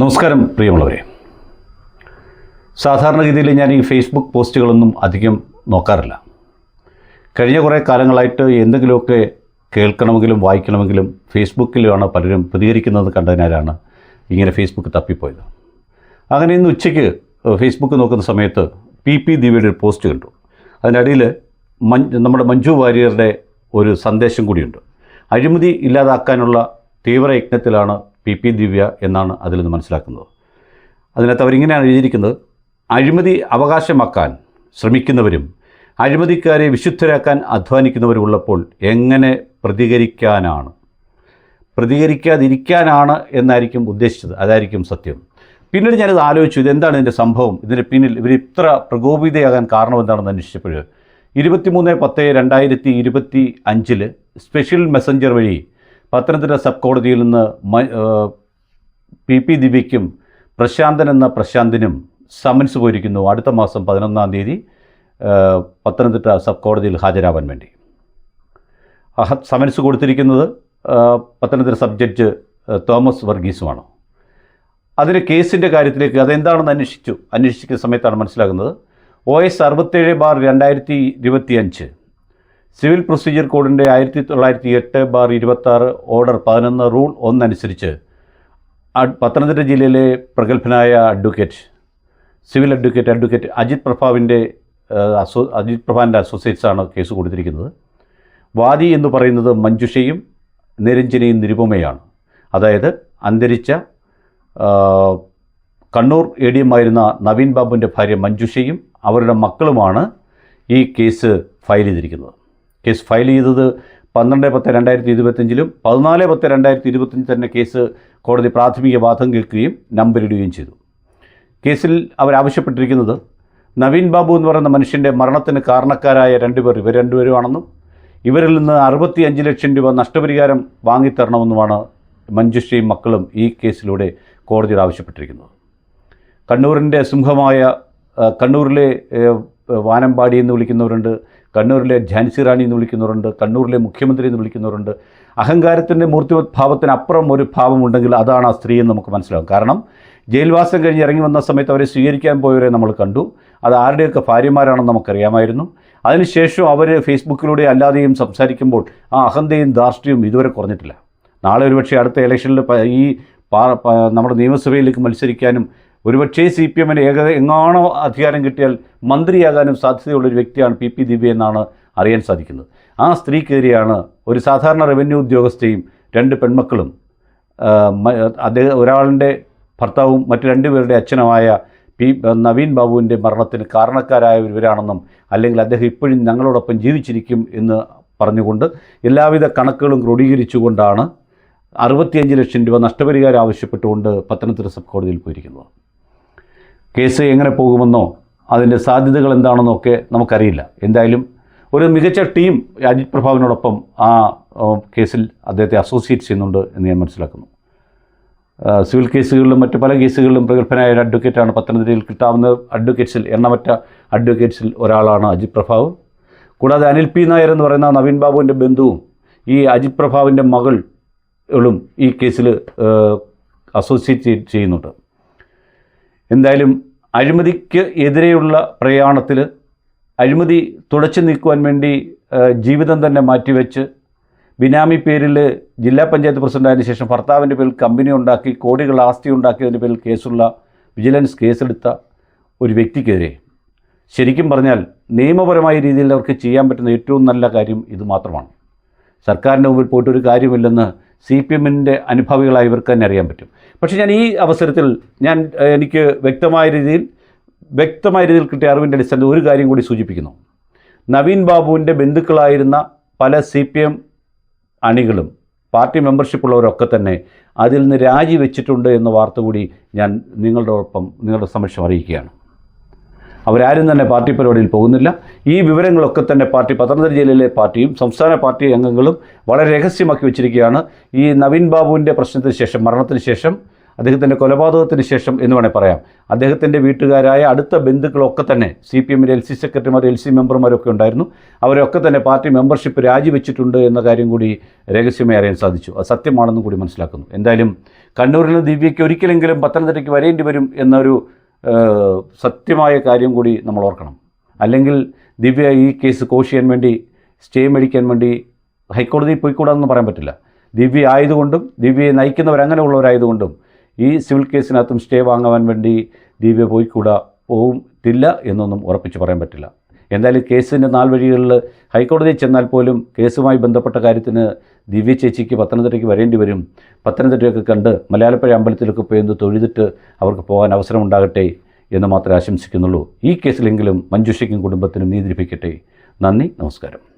നമസ്കാരം പ്രിയമുള്ളവരെ. സാധാരണഗതിയിൽ ഞാൻ ഈ ഫേസ്ബുക്ക് പോസ്റ്റുകളൊന്നും അധികം നോക്കാറില്ല. കഴിഞ്ഞ കുറേ കാലങ്ങളായിട്ട് എന്തെങ്കിലുമൊക്കെ കേൾക്കണമെങ്കിലും വായിക്കണമെങ്കിലും ഫേസ്ബുക്കിലാണ് പലരും പ്രതികരിക്കുന്നത് കണ്ടതിനാലാണ് ഇങ്ങനെ ഫേസ്ബുക്ക് തപ്പിപ്പോയത്. അങ്ങനെ ഇന്ന് ഉച്ചയ്ക്ക് ഫേസ്ബുക്ക് നോക്കുന്ന സമയത്ത് പി പി ദിവ്യയുടെ ഒരു പോസ്റ്റ് കണ്ടു. അതിനടിയിൽ മഞ്ജു നമ്മുടെ മഞ്ജു വാര്യരുടെ ഒരു സന്ദേശം കൂടിയുണ്ട്. അഴിമതി ഇല്ലാതാക്കാനുള്ള തീവ്രയജ്ഞത്തിലാണ് പി പി ദിവ്യ എന്നാണ് അതിൽ നിന്ന് മനസ്സിലാക്കുന്നത്. അതിനകത്ത് അവരിങ്ങനെയാണ് എഴുതിയിരിക്കുന്നത്. അഴിമതി അവകാശമാക്കാൻ ശ്രമിക്കുന്നവരും അഴിമതിക്കാരെ വിശുദ്ധരാക്കാൻ അധ്വാനിക്കുന്നവരും ഉള്ളപ്പോൾ എങ്ങനെ പ്രതികരിക്കാനാണ്? പ്രതികരിക്കാതിരിക്കാനാണ് എന്നായിരിക്കും ഉദ്ദേശിച്ചത്. അതായിരിക്കും സത്യം. പിന്നീട് ഞാനിത് ആലോചിച്ചു. ഇതെന്താണ് ഇതിന്റെ സംഭവം? ഇതിന് പിന്നിൽ ഇവർ ഇത്ര പ്രകോപിതയാകാൻ കാരണം എന്താണെന്ന് അന്വേഷിച്ചപ്പോൾ ഇരുപത്തിമൂന്ന് പത്ത് രണ്ടായിരത്തി ഇരുപത്തി അഞ്ചിൽ സ്പെഷ്യൽ മെസ്സഞ്ചർ വഴി പത്തനംതിട്ട സബ് കോടതിയിൽ നിന്ന് പി പി ദിവ്യയ്ക്കും പ്രശാന്തൻ എന്ന പ്രശാന്തിനും സമൻസ് പോയിരിക്കുന്നു. അടുത്ത മാസം പതിനൊന്നാം തീയതി പത്തനംതിട്ട സബ് കോടതിയിൽ ഹാജരാവാൻ വേണ്ടി. സമൻസ് കൊടുത്തിരിക്കുന്നത് പത്തനംതിട്ട സബ് ജഡ്ജ് തോമസ് വർഗീസുമാണ്. അതിന് കേസിന്റെ കാര്യത്തിലേക്ക് അതെന്താണെന്ന് അന്വേഷിച്ചു? അന്വേഷിക്കുന്ന സമയത്താണ് മനസ്സിലാകുന്നത്. ഒ എസ് അറുപത്തേഴ് ബാർ രണ്ടായിരത്തി ഇരുപത്തി അഞ്ച് സിവിൽ പ്രൊസീജിയർ കോഡിന്റെ ആയിരത്തി തൊള്ളായിരത്തി എട്ട് ബാർ ഇരുപത്താറ് ഓർഡർ പതിനൊന്ന് റൂൾ ഒന്നനുസരിച്ച് പത്തനംതിട്ട ജില്ലയിലെ പ്രഗത്ഭനായ advocate civil advocate advocate Ajith പ്രഭാവിന്റെ അസോ അജിത് പ്രഭാവിന്റെ അസോസിയേറ്റ്സാണ് കേസ് കൊടുത്തിരിക്കുന്നത്. വാദി എന്ന് പറയുന്നത് മഞ്ജുഷയും നിരഞ്ജനയും നിരുപമയാണ്. അതായത് അന്തരിച്ച കണ്ണൂർ എ ഡി എം ആയിരുന്ന നവീൻ ബാബുവിന്റെ ഭാര്യ മഞ്ജുഷയും അവരുടെ മക്കളുമാണ് ഈ കേസ് ഫയൽ ചെയ്തിരിക്കുന്നത്. കേസ് ഫയൽ ചെയ്തത് പന്ത്രണ്ട് പത്ത് രണ്ടായിരത്തി ഇരുപത്തഞ്ചിലും പതിനാല് പത്ത് രണ്ടായിരത്തി ഇരുപത്തഞ്ചിൽ തന്നെ കേസ് കോടതി പ്രാഥമിക വാദം കേൾക്കുകയും നമ്പരിടുകയും ചെയ്തു. കേസിൽ അവരാവശ്യപ്പെട്ടിരിക്കുന്നത് നവീൻ ബാബു എന്ന് പറയുന്ന മനുഷ്യന്റെ മരണത്തിന് കാരണക്കാരായ രണ്ടുപേർ ഇവർ രണ്ടുപേരുമാണെന്നും ഇവരിൽ നിന്ന് അറുപത്തി അഞ്ച് ലക്ഷം രൂപ നഷ്ടപരിഹാരം വാങ്ങിത്തരണമെന്നുമാണ് മഞ്ജുഷയും മക്കളും ഈ കേസിലൂടെ കോടതിയിൽ ആവശ്യപ്പെട്ടിരിക്കുന്നത്. കണ്ണൂരിന്റെ സിംഹമായ കണ്ണൂരിലെ വാനമ്പാടി എന്ന് വിളിക്കുന്നവരുണ്ട്. കണ്ണൂരിലെ ഝാൻസി റാണി എന്ന് വിളിക്കുന്നവരുണ്ട് കണ്ണൂരിലെ മുഖ്യമന്ത്രി എന്ന് വിളിക്കുന്നവരുണ്ട്. അഹങ്കാരത്തിന്റെ മൂർത്തിഭാവത്തിനപ്പുറം ഒരു ഭാവമുണ്ടെങ്കിൽ അതാണ് ആ സ്ത്രീ എന്ന് നമുക്ക് മനസ്സിലാകും കാരണം ജയിൽവാസം കഴിഞ്ഞ് ഇറങ്ങി വന്ന സമയത്ത് അവരെ സ്വീകരിക്കാൻ പോയവരെ നമ്മൾ കണ്ടു. അത് ആരുടെയൊക്കെ ഭാര്യമാരാണെന്ന് നമുക്കറിയാമായിരുന്നു. അതിനുശേഷം അവർ ഫേസ്ബുക്കിലൂടെ അല്ലാതെയും സംസാരിക്കുമ്പോൾ ആ അഹന്തയും ധാർഷ്ട്യവും ഇതുവരെ കുറഞ്ഞിട്ടില്ല. നാളെ ഒരുപക്ഷെ അടുത്ത ഇലക്ഷനിൽ ഈ നമ്മുടെ നിയമസഭയിലേക്ക് മത്സരിക്കാനും ഒരുപക്ഷേ സി പി എമ്മിന് ഏക എങ്ങാണോ അധികാരം കിട്ടിയാൽ മന്ത്രിയാകാനും സാധ്യതയുള്ളൊരു വ്യക്തിയാണ് പി പി ദിവ്യ എന്നാണ് അറിയാൻ സാധിക്കുന്നത്. ആ സ്ത്രീ സ്ത്രീക്കെതിരെയാണ് ഒരു സാധാരണ റവന്യൂ ഉദ്യോഗസ്ഥയും രണ്ട് പെൺമക്കളും അദ്ദേഹം ഒരാളിന്റെ ഭർത്താവും മറ്റു രണ്ടുപേരുടെ അച്ഛനുമായ പി നവീൻ ബാബുവിന്റെ മരണത്തിന് കാരണക്കാരായ ഇവരാണെന്നും അല്ലെങ്കിൽ അദ്ദേഹം ഇപ്പോഴും ഞങ്ങളോടൊപ്പം ജീവിച്ചിരിക്കും എന്ന് പറഞ്ഞുകൊണ്ട് എല്ലാവിധ കണക്കുകളും ക്രോഡീകരിച്ചുകൊണ്ടാണ് അറുപത്തിയഞ്ച് ലക്ഷം രൂപ നഷ്ടപരിഹാരം ആവശ്യപ്പെട്ടുകൊണ്ട് പത്തനംതിട്ട സബ് കോടതിയിൽ പോയിരിക്കുന്നത്. കേസ് എങ്ങനെ പോകുമെന്നോ അതിന്റെ സാധ്യതകൾ എന്താണെന്നോ ഒക്കെ നമുക്കറിയില്ല. എന്തായാലും ഒരു മികച്ച ടീം അജിത് പ്രഭാവിനോടൊപ്പം ആ കേസിൽ അദ്ദേഹത്തെ അസോസിയേറ്റ് ചെയ്യുന്നുണ്ട് എന്ന് ഞാൻ മനസ്സിലാക്കുന്നു. സിവിൽ കേസുകളിലും മറ്റ് പല കേസുകളിലും പ്രഗത്ഭനായ ഒരു അഡ്വക്കേറ്റാണ് പത്തനംതിട്ടയിൽ കിട്ടാവുന്ന അഡ്വക്കേറ്റ്സിൽ എണ്ണമറ്റ അഡ്വക്കേറ്റ്സിൽ ഒരാളാണ് അജിത് പ്രഭാവ്. കൂടാതെ അനിൽ പി നായർ എന്ന് പറയുന്ന നവീൻ ബാബുവിന്റെ ബന്ധുവും ഈ അജിത് പ്രഭാവിന്റെ മകളും ഈ കേസിൽ അസോസിയേറ്റ് ചെയ്യുന്നുണ്ട്. എന്തായാലും അഴിമതിക്ക് എതിരെയുള്ള പ്രയാണത്തിൽ അഴിമതി തുടച്ചു നീക്കുവാൻ വേണ്ടി ജീവിതം തന്നെ മാറ്റിവെച്ച് ബിനാമി പേരിൽ ജില്ലാ പഞ്ചായത്ത് പ്രസിഡന്റായതിനു ശേഷം ഭർത്താവിന്റെ പേരിൽ കമ്പനി ഉണ്ടാക്കി കോടികൾ ആസ്തി ഉണ്ടാക്കിയതിന്റെ പേരിൽ കേസുള്ള വിജിലൻസ് കേസെടുത്ത ഒരു വ്യക്തിക്കെതിരെ ശരിക്കും പറഞ്ഞാൽ നിയമപരമായ രീതിയിൽ അവർക്ക് ചെയ്യാൻ പറ്റുന്ന ഏറ്റവും നല്ല കാര്യം ഇത് മാത്രമാണ്. സർക്കാരിന്റെ മുമ്പിൽ പോയിട്ട് ഒരു കാര്യമില്ലെന്ന് സി പി എമ്മിന്റെ അനുഭാവികളായവർക്ക് തന്നെ അറിയാൻ പറ്റും. പക്ഷേ ഞാൻ ഈ അവസരത്തിൽ ഞാൻ എനിക്ക് വ്യക്തമായ രീതിയിൽ വ്യക്തമായ രീതിയിൽ കിട്ടിയ അറിവിന്റെ അടിസ്ഥാനത്തിൽ ഒരു കാര്യം കൂടി സൂചിപ്പിക്കുന്നു. നവീൻ ബാബുവിന്റെ ബന്ധുക്കളായിരുന്ന പല സി പി എം അണികളും പാർട്ടി മെമ്പർഷിപ്പ് ഉള്ളവരൊക്കെ തന്നെ അതിൽ നിന്ന് രാജിവെച്ചിട്ടുണ്ട് എന്ന വാർത്ത കൂടി ഞാൻ നിങ്ങളുടെ ഒപ്പം നിങ്ങളുടെ സമക്ഷം അറിയിക്കുകയാണ്. അവരാരും തന്നെ പാർട്ടി പരിപാടിയിൽ പോകുന്നില്ല. ഈ വിവരങ്ങളൊക്കെ തന്നെ പാർട്ടി പത്തനംതിട്ട ജില്ലയിലെ പാർട്ടിയും സംസ്ഥാന പാർട്ടി അംഗങ്ങളും വളരെ രഹസ്യമാക്കി വെച്ചിരിക്കുകയാണ്. ഈ നവീൻ ബാബുവിന്റെ പ്രശ്നത്തിന് ശേഷം മരണത്തിന് ശേഷം അദ്ദേഹത്തിന്റെ കൊലപാതകത്തിന് ശേഷം എന്ന് വേണേൽ പറയാം. അദ്ദേഹത്തിന്റെ വീട്ടുകാരായ അടുത്ത ബന്ധുക്കളൊക്കെ തന്നെ സി പി എമ്മിന്റെ എൽ സി സെക്രട്ടറിമാർ എൽ സി മെമ്പർമാരൊക്കെ ഉണ്ടായിരുന്നു. അവരൊക്കെ തന്നെ പാർട്ടി മെമ്പർഷിപ്പ് രാജിവെച്ചിട്ടുണ്ട് എന്ന കാര്യം കൂടി രഹസ്യമായി അറിയാൻ സാധിച്ചു. അത് സത്യമാണെന്നും കൂടി മനസ്സിലാക്കുന്നു. എന്തായാലും കണ്ണൂരിൽ നിന്ന് ദിവ്യയ്ക്ക് ഒരിക്കലെങ്കിലും പത്തനംതിട്ടയ്ക്ക് വരേണ്ടി വരും എന്നൊരു സത്യമായ കാര്യം കൂടി നമ്മൾ ഓർക്കണം. അല്ലെങ്കിൽ ദിവ്യ ഈ കേസ് കോഷ് ചെയ്യാൻ വേണ്ടി സ്റ്റേ മേടിക്കാൻ വേണ്ടി ഹൈക്കോടതിയിൽ പോയിക്കൂടാതെന്ന് പറയാൻ പറ്റില്ല. ദിവ്യ ആയതുകൊണ്ടും ദിവ്യയെ നയിക്കുന്നവരങ്ങനെയുള്ളവരായതുകൊണ്ടും ഈ സിവിൽ കേസിനകത്തും സ്റ്റേ വാങ്ങുവാൻ വേണ്ടി ദിവ്യ പോയിക്കൂടാ പോകത്തില്ല എന്നൊന്നും ഉറപ്പിച്ച് പറയാൻ പറ്റില്ല. എന്തായാലും കേസിന്റെ നാൾ വഴികളിൽ ഹൈക്കോടതിയിൽ ചെന്നാൽ പോലും കേസുമായി ബന്ധപ്പെട്ട കാര്യത്തിന് ദിവ്യ ചേച്ചിക്ക് പത്തനംതിട്ടയ്ക്ക് വരേണ്ടി വരും. പത്തനംതിട്ടയൊക്കെ കണ്ട് മലയാളപ്പഴ അമ്പലത്തിലൊക്കെ പോയി ഒന്ന് തൊഴുതിട്ട് അവർക്ക് പോകാൻ അവസരമുണ്ടാകട്ടെ എന്ന് മാത്രമേ ആശംസിക്കുന്നുള്ളൂ. ഈ കേസിലെങ്കിലും മഞ്ജുഷയ്ക്കും കുടുംബത്തിനും നീതി ലഭിക്കട്ടെ. നന്ദി നമസ്കാരം.